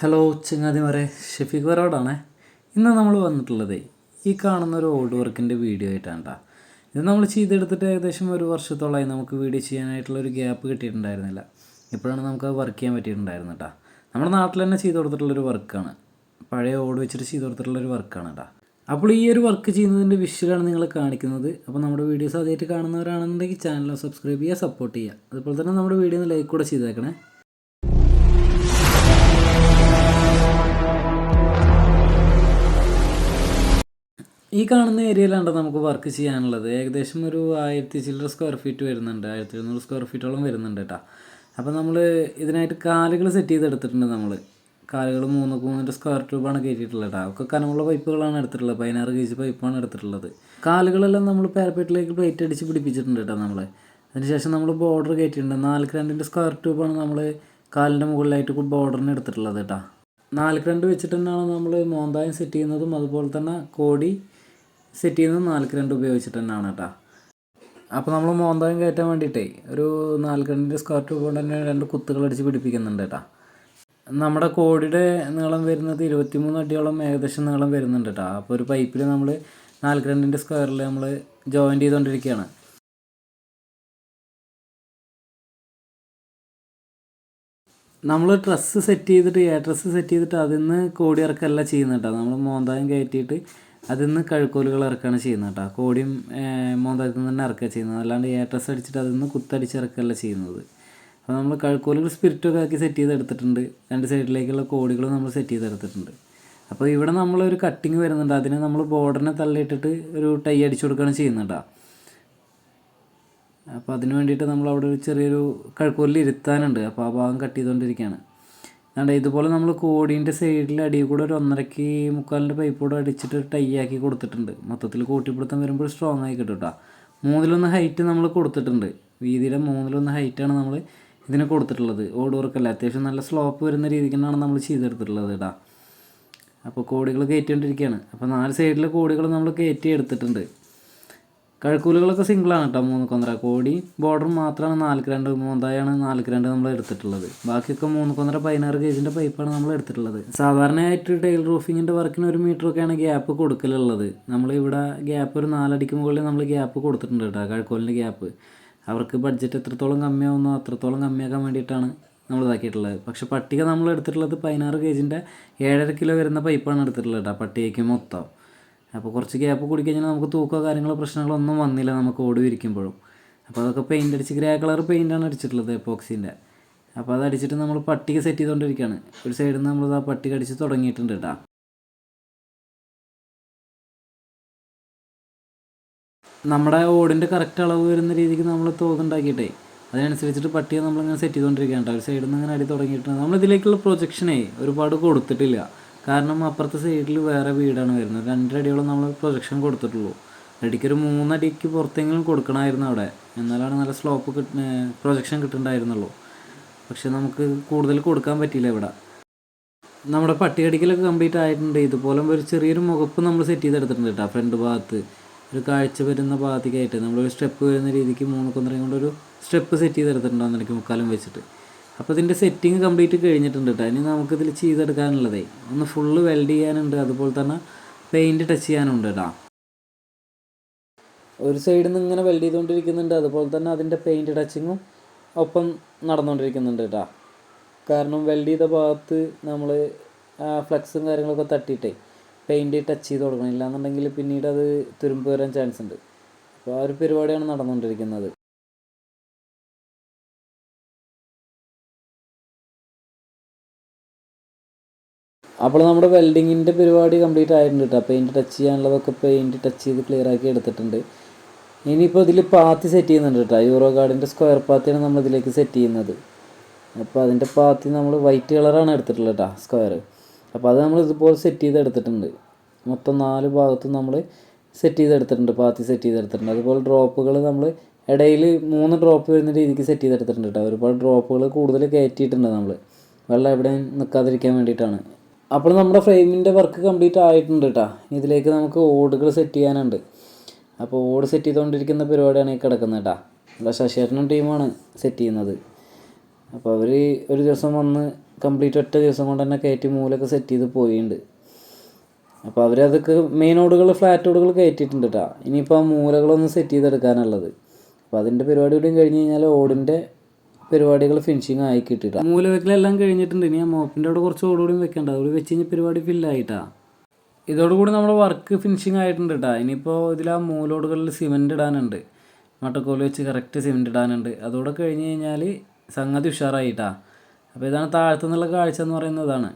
Hello ചങ്ങാതിമാരെ Shefeeq വരോടാണ് ഇന്ന് നമ്മൾ വന്നിട്ടുള്ളത് ഈ കാണുന്ന ഒരു ഓൾഡ് വർക്കിന്റെ വീഡിയോ ആയിട്ടാണ് ട്ടാ. ഇത് നമ്മൾ ചെയ്തെടുത്തിട്ട് ഏകദേശം ഒരു വർഷത്തോളമായി നമുക്ക് വീഡിയോ ചെയ്യാനായിട്ടുള്ള ഒരു ഗ്യാപ്പ് കിട്ടിയിട്ടുണ്ടായിരുന്നില്ല. ഇപ്പോഴാണ് നമുക്ക് വർക്ക് ചെയ്യാൻ പറ്റിയിട്ടുണ്ടായിരുന്നു കേട്ടോ നമ്മുടെ നാട്ടിൽ തന്നെ ചെയ്ത് കൊടുത്തിട്ടുള്ളൊരു വർക്കാണ് പഴയ ഓട് വെച്ചിട്ട് ചെയ്ത് കൊടുത്തിട്ടുള്ളൊരു വർക്കാണ് കേട്ടോ അപ്പോൾ ഈ ഒരു വർക്ക് ചെയ്യുന്നതിന്റെ വിഷ്വലാണ് നിങ്ങൾ കാണിക്കുന്നത്. അപ്പോൾ നമ്മുടെ വീഡിയോസ് ആദ്യമായിട്ട് കാണുന്നവരാണെന്നുണ്ടെങ്കിൽ ചാനൽ സബ്സ്ക്രൈബ് ചെയ്യുക സപ്പോർട്ട് ചെയ്യുക. അതുപോലെ തന്നെ നമ്മുടെ വീഡിയോ ഒന്ന് ലൈക്ക് കൂടെ ചെയ്തേക്കണേ. ഈ കാണുന്ന ഏരിയയിലാണ് നമുക്ക് വർക്ക് ചെയ്യാനുള്ളത്? ഏകദേശം ഒരു ആയിരത്തി ചില്ലറ സ്ക്വയർ ഫീറ്റ് വരുന്നുണ്ട്. ആയിരത്തി എഴുന്നൂറ് സ്ക്വയർ ഫീറ്റോളം വരുന്നുണ്ട് കേട്ടോ അപ്പോൾ നമ്മൾ ഇതിനായിട്ട് കാലുകൾ സെറ്റ് ചെയ്തെടുത്തിട്ടുണ്ട് നമ്മൾ കാലുകൾ മൂന്ന് മൂന്നിന്റെ സ്ക്വയർ ട്യൂബാണ് കയറ്റിയിട്ടുള്ളത് കേട്ടോ ഒക്കെ കനമുള്ള പൈപ്പുകളാണ് എടുത്തിട്ടുള്ളത്. പതിനാറ് കെ ജി പൈപ്പാണ് എടുത്തിട്ടുള്ളത്. കാലുകളെല്ലാം നമ്മൾ പാരപ്പറ്റിലേക്ക് പ്ലേറ്റ് അടിച്ച് പിടിപ്പിച്ചിട്ടുണ്ട് കേട്ടോ നമ്മൾ അതിനുശേഷം നമ്മൾ ബോർഡർ കയറ്റിയിട്ടുണ്ട് നാല് രണ്ടിന്റെ സ്ക്വയർ ട്യൂബാണ് നമ്മൾ കാലിന്റെ മുകളിലായിട്ട് ബോർഡറിന് എടുത്തിട്ടുള്ളത് കേട്ടോ നാല് രണ്ട് വെച്ചിട്ട് തന്നെയാണ് നമ്മൾ മോന്തായം സെറ്റ് ചെയ്യുന്നതും അതുപോലെ തന്നെ കോടി സെറ്റ് ചെയ്യുന്നത് നാൽക്ക് രണ്ട് ഉപയോഗിച്ചിട്ട് തന്നെയാണ് കേട്ടോ അപ്പോൾ നമ്മൾ മോന്തായം കയറ്റാൻ വേണ്ടിയിട്ടേ ഒരു നാൽക്ക് രണ്ടിന്റെ സ്ക്വയർ ട്യൂബ് കൊണ്ട് തന്നെ രണ്ട് കുത്തുകൾ അടിച്ച് പിടിപ്പിക്കുന്നുണ്ട് കേട്ടോ നമ്മുടെ കോടിയുടെ നീളം വരുന്നത് ഇരുപത്തിമൂന്ന് അടിയോളം ഏകദേശം നീളം വരുന്നുണ്ട് കേട്ടോ അപ്പോൾ ഒരു പൈപ്പിൽ നമ്മൾ നാൽക്ക് രണ്ടിന്റെ സ്ക്വയറിൽ നമ്മൾ ജോയിന്റ് ചെയ്തുകൊണ്ടിരിക്കുകയാണ് നമ്മൾ ഡ്രസ്സ് സെറ്റ് ചെയ്തിട്ട് എയർ ഡ്രസ്സ് സെറ്റ് ചെയ്തിട്ട് അതിൽ നിന്ന് കോടി ചെയ്യുന്നുണ്ടോ നമ്മൾ മോന്തായം കയറ്റിയിട്ട് അതിൽ നിന്ന് കഴുക്കോലുകൾ ഇറക്കുകയാണ് ചെയ്യുന്നത് കേട്ടോ. കോടിയും മോന്തായത്തിൽ നിന്ന് തന്നെ ഇറക്കുക ചെയ്യുന്നത്. അല്ലാണ്ട് ഡ്രസ്സ് അടിച്ചിട്ട് അതിൽ നിന്ന് കുത്തടിച്ച് ഇറക്കല്ല ചെയ്യുന്നത്. അപ്പോൾ നമ്മൾ കഴുക്കോലുകൾ സ്പിരിറ്റൊക്കെ ആക്കി സെറ്റ് ചെയ്ത് എടുത്തിട്ടുണ്ട് രണ്ട് സൈഡിലേക്കുള്ള കോടികൾ നമ്മൾ സെറ്റ് ചെയ്ത് എടുത്തിട്ടുണ്ട് അപ്പോൾ ഇവിടെ നമ്മളൊരു കട്ടിങ് വരുന്നുണ്ട്. അതിന് നമ്മൾ ബോർഡറിനെ തള്ളിയിട്ടിട്ട് ഒരു ടൈ അടിച്ചു കൊടുക്കുകയാണ് ചെയ്യുന്നത് കേട്ടോ. അപ്പോൾ അതിന് വേണ്ടിയിട്ട് നമ്മൾ അവിടെ ഒരു ചെറിയൊരു കഴുക്കോലിൽ ഇരുത്താനുണ്ട്. അപ്പോൾ ആ ഭാഗം കട്ട് ചെയ്തുകൊണ്ടിരിക്കുകയാണ് അതുകൊണ്ട് ഇതുപോലെ നമ്മൾ കോടീന്റെ സൈഡിൽ അടിയിൽ കൂടെ ഒരു ഒന്നരക്ക് മുക്കാലിന്റെ പൈപ്പ് കൂടെ അടിച്ചിട്ട് ടൈ ആക്കി കൊടുത്തിട്ടുണ്ട്. മൊത്തത്തിൽ കൂട്ടിപ്പിടുത്തം വരുമ്പോൾ സ്ട്രോങ് ആയി കിട്ടും കേട്ടോ മൂന്നിലൊന്ന് ഹൈറ്റ് നമ്മൾ കൊടുത്തിട്ടുണ്ട്. വീതിയുടെ മൂന്നിലൊന്ന് ഹൈറ്റാണ് നമ്മൾ ഇതിന് കൊടുത്തിട്ടുള്ളത്. ഓട് വർക്കല്ല. അത്യാവശ്യം നല്ല സ്ലോപ്പ് വരുന്ന രീതിക്ക് തന്നെയാണ് നമ്മൾ ചെയ്തെടുത്തിട്ടുള്ളത് കേട്ടോ അപ്പോൾ കോടികൾ കയറ്റിക്കൊണ്ടിരിക്കുകയാണ് അപ്പോൾ നാല് സൈഡിലെ കോടികൾ നമ്മൾ കയറ്റി എടുത്തിട്ടുണ്ട്. കഴക്കൂലുകളൊക്കെ സിംഗിളാണ് കേട്ടോ മൂന്ന് കൊന്നര കോടി ബോർഡർ മാത്രമാണ് നാൽക്ക് രണ്ട് മൂന്നായാണ് നാൽക്ക് രണ്ട് നമ്മൾ എടുത്തിട്ടുള്ളത്. ബാക്കിയൊക്കെ മൂന്ന് കൊന്നര പതിനാറ് കേജിന്റെ പൈപ്പാണ് നമ്മൾ എടുത്തിട്ടുള്ളത്. സാധാരണയായിട്ട് ടൈൽ റൂഫിങ്ങിന്റെ വർക്കിന് ഒരു മീറ്ററൊക്കെയാണ് ഗ്യാപ്പ് കൊടുക്കലുള്ളത്. നമ്മളിവിടെ ഗ്യാപ്പ് ഒരു നാലടിക്ക് മുകളിൽ നമ്മൾ ഗ്യാപ്പ് കൊടുത്തിട്ടുണ്ട് കേട്ടോ കഴക്കോലിന്റെ ഗ്യാപ്പ് അവർക്ക് ബഡ്ജറ്റ് എത്രത്തോളം കമ്മിയാവുന്നോ അത്രത്തോളം കമ്മിയാക്കാൻ വേണ്ടിയിട്ടാണ് നമ്മൾ ഇതാക്കിയിട്ടുള്ളത്. പക്ഷെ പട്ടിക നമ്മൾ എടുത്തിട്ടുള്ളത് പതിനാറ് കേജിന്റെ ഏഴര കിലോ വരുന്ന പൈപ്പാണ് എടുത്തിട്ടുള്ളത് കേട്ടോ പട്ടികയ്ക്ക് മൊത്തം. അപ്പോൾ കുറച്ച് ഗ്യാപ്പ് കുടിക്കഴിഞ്ഞാൽ നമുക്ക് തൂക്കമോ കാര്യങ്ങളോ പ്രശ്നങ്ങളോ ഒന്നും വന്നില്ല നമുക്ക് ഓടി വിരിക്കുമ്പോഴും അപ്പോൾ അതൊക്കെ പെയിന്റ് അടിച്ച് ഗ്രേ കളർ പെയിന്റാണ് അടിച്ചിട്ടുള്ളത് എപ്പോക്സിന്റെ അപ്പോൾ അത് അടിച്ചിട്ട് നമ്മൾ പട്ടിക സെറ്റ് ചെയ്തുകൊണ്ടിരിക്കുകയാണ്. ഒരു സൈഡിൽ നിന്ന് നമ്മൾ ആ പട്ടിക അടിച്ച് തുടങ്ങിയിട്ടുണ്ട് കേട്ടോ. നമ്മുടെ ഓടിന്റെ കറക്റ്റ് അളവ് വരുന്ന രീതിക്ക് നമ്മൾ തോതുണ്ടാക്കിയിട്ടേ അതിനനുസരിച്ചിട്ട് പട്ടിക നമ്മളിങ്ങനെ സെറ്റ് ചെയ്തുകൊണ്ടിരിക്കുകയാണ് ഒരു സൈഡിൽ നിന്ന് ഇങ്ങനെ അടി തുടങ്ങിയിട്ടുണ്ട്. നമ്മളിതിലേക്കുള്ള പ്രൊജക്ഷനേ ഒരുപാട് കൊടുത്തിട്ടില്ല. കാരണം അപ്പുറത്തെ സൈഡിൽ വേറെ വീടാണ് വരുന്നത്. രണ്ടടിയോളം നമ്മൾ പ്രൊജക്ഷൻ കൊടുത്തിട്ടുള്ളൂ. അടിക്കൊരു മൂന്നടിക്ക് പുറത്തെങ്കിലും കൊടുക്കണമായിരുന്നു അവിടെ. എന്നാലാണ് നല്ല സ്ലോപ്പ് കിട്ട പ്രൊജക്ഷൻ കിട്ടുന്നുണ്ടായിരുന്നുള്ളൂ പക്ഷെ നമുക്ക് കൂടുതൽ കൊടുക്കാൻ പറ്റിയില്ല ഇവിടെ. നമ്മുടെ പട്ടികടിക്കലൊക്കെ കംപ്ലീറ്റ് ആയിട്ടുണ്ട്. ഇതുപോലെ ഒരു ചെറിയൊരു മുഖപ്പ് നമ്മൾ സെറ്റ് ചെയ്തെടുത്തിട്ടുണ്ട് കേട്ടോ ഫ്രണ്ട് ഭാഗത്ത്. ഒരു കാഴ്ച വരുന്ന ഭാഗത്തേക്കായിട്ട്. നമ്മളൊരു സ്റ്റെപ്പ് വരുന്ന രീതിക്ക് മൂന്ന് കൊന്നരയും കൊണ്ടൊരു സ്റ്റെപ്പ് സെറ്റ് ചെയ്തെടുത്തിട്ടുണ്ട് ഒന്നരക്ക് മുക്കാലും വെച്ചിട്ട്. അപ്പോൾ ഇതിന്റെ സെറ്റിങ് കംപ്ലീറ്റ് കഴിഞ്ഞിട്ടുണ്ട് കേട്ടോ ഇനി നമുക്കിതിൽ ചെയ്തെടുക്കാനുള്ളതേ. ഒന്ന് ഫുള്ള് വെൽഡ് ചെയ്യാനുണ്ട്. അതുപോലെ തന്നെ പെയിന്റ് ടച്ച് ചെയ്യാനുണ്ട് കേട്ടോ ഒരു സൈഡിൽ നിന്ന് ഇങ്ങനെ വെൽഡ് ചെയ്തുകൊണ്ടിരിക്കുന്നുണ്ട് അതുപോലെ തന്നെ അതിന്റെ പെയിന്റ് ടച്ചിങ്ങും ഒപ്പം നടന്നുകൊണ്ടിരിക്കുന്നുണ്ട് കേട്ടോ കാരണം വെൽഡ് ചെയ്ത ഭാഗത്ത് നമ്മൾ ഫ്ലക്സും കാര്യങ്ങളൊക്കെ തട്ടിയിട്ടേ പെയിന്റ് ടച്ച് ചെയ്ത് കൊടുക്കണം. ഇല്ലാന്നുണ്ടെങ്കിൽ പിന്നീട് അത് തുരുമ്പ് വരാൻ ചാൻസ് ഉണ്ട്. അപ്പോൾ ആ ഒരു പരിപാടിയാണ് നടന്നുകൊണ്ടിരിക്കുന്നത് അപ്പോൾ നമ്മുടെ വെൽഡിങ്ങിന്റെ പരിപാടി കംപ്ലീറ്റ് ആയിട്ടുണ്ട് കേട്ടോ പെയിന്റ് ടച്ച് ചെയ്യാനുള്ളതൊക്കെ പെയിന്റ് ടച്ച് ചെയ്ത് ക്ലിയർ ആക്കി എടുത്തിട്ടുണ്ട്. ഇനിയിപ്പോൾ ഇതിൽ പാത്തി സെറ്റ് ചെയ്യുന്നുണ്ട് കേട്ടോ യൂറോ ഗാർഡിന്റെ സ്ക്വയർ പാത്തിയാണ് നമ്മൾ ഇതിലേക്ക് സെറ്റ് ചെയ്യുന്നത്. അപ്പോൾ അതിന്റെ പാത്തി നമ്മൾ വൈറ്റ് കളറാണ് എടുത്തിട്ടുള്ളത് കേട്ടോ സ്ക്വയർ അപ്പോൾ അത് നമ്മൾ ഇതുപോലെ സെറ്റ് ചെയ്ത് എടുത്തിട്ടുണ്ട്. മൊത്തം നാല് ഭാഗത്തും നമ്മൾ സെറ്റ് ചെയ്ത് ചെയ്തെടുത്തിട്ടുണ്ട് പാത്തി സെറ്റ് ചെയ്ത് ചെയ്തെടുത്തിട്ടുണ്ട് അതുപോലെ ഡ്രോപ്പുകൾ നമ്മൾ ഇടയിൽ മൂന്ന് ഡ്രോപ്പ് വരുന്ന രീതിക്ക് സെറ്റ് ചെയ്ത് ചെയ്തെടുത്തിട്ടുണ്ട് കേട്ടോ ഒരുപാട് ഡ്രോപ്പുകൾ കൂടുതൽ കയറ്റിയിട്ടുണ്ട് നമ്മൾ. വെള്ളം എവിടെയും നിൽക്കാതിരിക്കാൻ വേണ്ടിയിട്ടാണ്. അപ്പോൾ നമ്മുടെ ഫ്രെയിമിന്റെ വർക്ക് കംപ്ലീറ്റ് ആയിട്ടുണ്ട് കേട്ടോ. ഇതിലേക്ക് നമുക്ക് ഓടുകൾ സെറ്റ് ചെയ്യാനുണ്ട്. അപ്പോൾ ഓട് സെറ്റ് ചെയ്തുകൊണ്ടിരിക്കുന്ന പരിപാടിയാണ് ഈ കിടക്കുന്നത് കേട്ടോ. നമ്മുടെ ശശിയേട്ടനും ടീമാണ് സെറ്റ് ചെയ്യുന്നത്. അപ്പോൾ അവർ ഒരു ദിവസം വന്ന് കംപ്ലീറ്റ് ഒറ്റ ദിവസം കൊണ്ട് തന്നെ കയറ്റി മൂലൊക്കെ സെറ്റ് ചെയ്ത് പോയിട്ടുണ്ട്. അപ്പോൾ അവരതൊക്കെ മെയിൻ ഓടുകൾ ഫ്ലാറ്റ് ഓടുകൾ കയറ്റിയിട്ടുണ്ട് കേട്ടോ. ഇനിയിപ്പോൾ ആ മൂലകളൊന്ന് സെറ്റ് ചെയ്തെടുക്കാനുള്ളത്. അപ്പോൾ അതിന്റെ പരിപാടി കൂടിയും കഴിഞ്ഞ് കഴിഞ്ഞാൽ ഓടിന്റെ പരിപാടികൾ ഫിനിഷിങ് ആയി കിട്ടിയിട്ടാ. മൂലവെക്കലെല്ലാം കഴിഞ്ഞിട്ടുണ്ട്. ഇനി ആ മോപ്പിന്റെ അവിടെ കുറച്ച് ഓടുകൂടി വെക്കണ്ട. അതുകൂടി വെച്ച് കഴിഞ്ഞാൽ പരിപാടി ഫില്ലായിട്ടാ ഇതോടുകൂടി നമ്മുടെ വർക്ക് ഫിനിഷിങ് ആയിട്ടുണ്ട് കേട്ടോ ഇനിയിപ്പോൾ ഇതിൽ ആ മൂലോടുകളിൽ സിമെന്റ് ഇടാനുണ്ട്. മട്ടക്കോൽ വെച്ച് കറക്റ്റ് സിമെന്റ് ഇടാനുണ്ട്. അതോടെ കഴിഞ്ഞ് കഴിഞ്ഞാൽ സംഗതി ഉഷാറായിട്ടാ. അപ്പോൾ ഇതാണ് താഴത്തു നിന്നുള്ള കാഴ്ച എന്ന് പറയുന്നത് ഇതാണ്.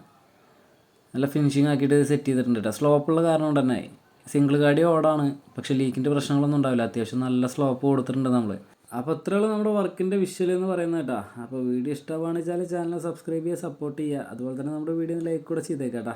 നല്ല ഫിനിഷിങ് ആക്കിയിട്ട് സെറ്റ് ചെയ്തിട്ടുണ്ട് കേട്ടോ സ്ലോപ്പുള്ള കാരണം കൊണ്ട് തന്നെ. സിംഗിൾ ഗാഡി ഓടാണ്. പക്ഷേ ലീക്കിന്റെ പ്രശ്നങ്ങളൊന്നും ഉണ്ടാവില്ല. അത്യാവശ്യം നല്ല സ്ലോപ്പ് കൊടുത്തിട്ടുണ്ട് നമ്മൾ അപ്പോൾ ഇത്രയുള്ള നമ്മുടെ വർക്കിന്റെ വിഷ്വൽ എന്ന് പറയുന്നത് കേട്ടോ. അപ്പോൾ വീഡിയോ ഇഷ്ടമാണെന്ന് വെച്ചാൽ ചാനൽ സബ്സ്ക്രൈബ് ചെയ്യുക സപ്പോർട്ട് ചെയ്യുക. അതുപോലെ തന്നെ നമ്മുടെ വീഡിയോ ലൈക്ക് കൂടെ ചെയ്തേക്കാം കേട്ടോ.